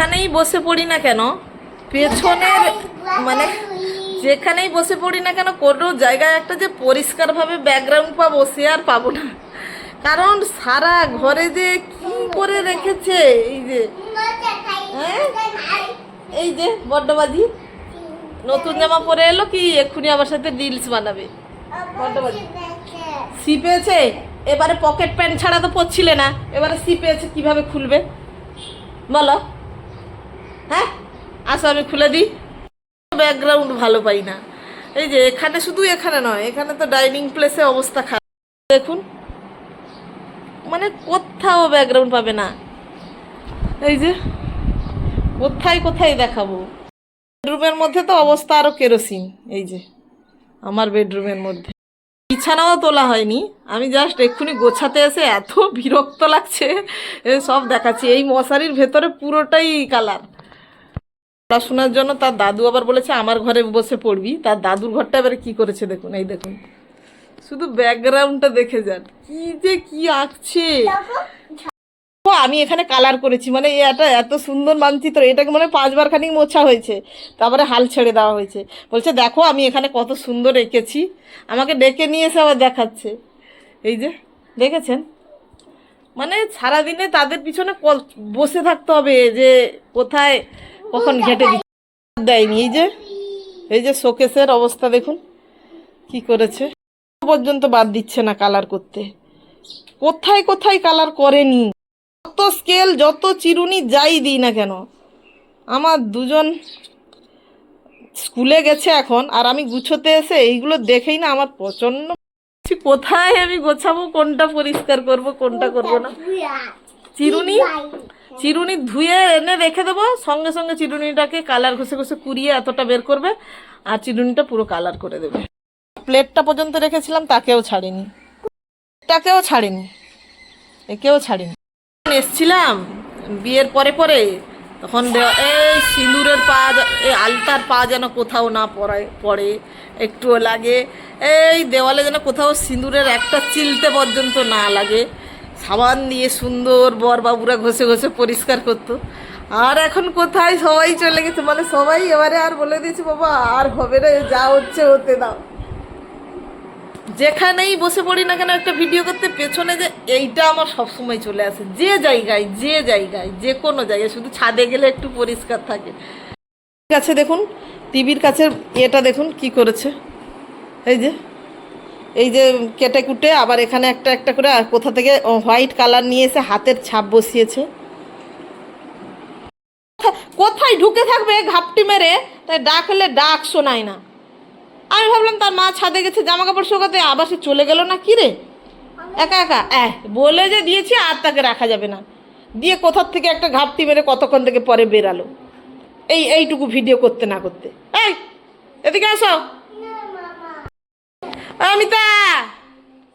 যেখানেই বসে পড়ি না কেন পেছনের মানে যেখানেই বসে পড়ি না কেন কোনো জায়গায় একটা যে পরিষ্কারভাবে ব্যাকগ্রাউন্ড পাবো সে আর পাবো না। কারণ সারা ঘরে যে কি করে রেখেছে এই যে হ্যাঁ? এই যে বড্ডবাজি নতুন জামা পরে এলো কি এক্ষুনি আমার সাথে রিলস বানাবে। সি পেয়েছে এবারে পকেট প্যান্ট ছাড়া তো পরছিলে না এবারে সি পেয়েছে কীভাবে খুলবে? বলো। হ্যাঁ? আসো আমি খুলে দিই। ব্যাকগ্রাউন্ড ভালো পাই না। এই যে, এখানে শুধু এখানে নয়, এখানে তো ডাইনিং প্লেসে অবস্থা খারাপ। দেখুন। মানে কোথাও ব্যাকগ্রাউন্ড পাবে না। এই যে, কোথায় কোথায় দেখাবো? বেডরুমের মধ্যে তো অবস্থা আরও কেরোসিন এই যে, আমার বেডরুমের মধ্যে। বিছানাও তোলা হয়নি। আমি জাস্ট এক্ষুনি গোছাতে এসে এত বিরক্ত লাগছে। সব দেখাচ্ছি। এই মশারির ভেতরে পুরোটাই কালার পড়াশোনার জন্য তার দাদু আবার বলেছে আমার ঘরে বসে পড়বি। তার দাদুর ঘরটা এবারে কি করেছে দেখুন এই দেখুন। শুধু ব্যাকগ্রাউন্ডটা দেখে যান। কি যে কি আঁকছে। আমি এখানে কালার করেছি মানে এটা এত সুন্দর মানচিত্র এটাকে মানে পাঁচবার খানিক মোছা হয়েছে। তারপরে হাল ছেড়ে দেওয়া হয়েছে। বলছে দেখো আমি এখানে কত সুন্দর এঁকেছি। আমাকে ডেকে নিয়ে এসে আবার দেখাচ্ছে। এই যে দেখেছেন? মানে সারাদিনে তাদের পিছনে বসে থাকতে হবে যে কোথায় কখন ঘেটে দিচ্ছে? দেয়নি। এই যে এই যে শোকেসের অবস্থা দেখুন কি করেছে? পর্যন্ত বাদ দিচ্ছে না কালার করতে। কোথায় কোথায় কালার করেনি? যত স্কেল যত চিরুনি যাই দিই না কেন আমার দুজন স্কুলে গেছে এখন আর আমি গুছোতে এসে এইগুলো দেখেই না আমার প্রচণ্ড কোথায় আমি গোছাবো কোনটা পরিষ্কার করব কোনটা করব না? চিরুনি? চিরুনি ধুয়ে এনে রেখে দেবো। সঙ্গে সঙ্গে চিরুনিটাকে কালার ঘষে ঘষে কুড়িয়ে এতটা বের করবে আর চিরুনিটা পুরো কালার করে দেবে। প্লেটটা পর্যন্ত রেখেছিলাম, তাকেও ছাড়িনি। তাকেও ছাড়িনি। একেও ছাড়িনি। এসছিলাম, বিয়ের পরে পরে, তখন এই সিঁদুরের পা এই আলতার পা যেন কোথাও না পড়ে পড়ে, একটুও লাগে। এই দেওয়ালে যেন কোথাও সিঁদুরের একটা চিলতে পর্যন্ত না লাগে। সাবান দিয়ে সুন্দর বরবাবুরা ঘষে ঘষে পরিষ্কার করতো। আর এখন কোথায় সবাই চলে গেছে? মানে সবাই এবারে আর বলে দিয়েছে, বাবা, আর হবে না যা হচ্ছে, হতে দাও। যেখানেই বসে পড়ি না কেন, একটা ভিডিও করতে পেছনে যে এইটা আমার সবসময় চলে আসে। যে জায়গায় যে জায়গায়, যে কোনো জায়গায়, শুধু ছাদে গেলে একটু পরিষ্কার থাকে। ঠিক আছে দেখুন, টিভির কাছে এটা দেখুন, কি করেছে। এই যে এই যে কেটে কুটে আবার এখানে একটা একটা করে, আর কোথা থেকে হোয়াইট কালার নিয়ে এসে হাতের ছাপ বসিয়েছে। কোথায় ঢুকে থাকবে ঘাপটি মেরে? তাই ডাক হলে ডাক শোনায় না। আমি ভাবলাম তার মা ছাদে গেছে জামা কাপড় শোকাতে, আবার সে চলে গেল না কি রে? একা একা এহ বলে যে দিয়েছি আর তাকে রাখা যাবে না। দিয়ে কোথার থেকে একটা ঘাপটি মেরে কতক্ষণ থেকে পরে বেরালো। এই, এইটুকু ভিডিও করতে না করতে। এই, এদিকে আসো। পারমিতা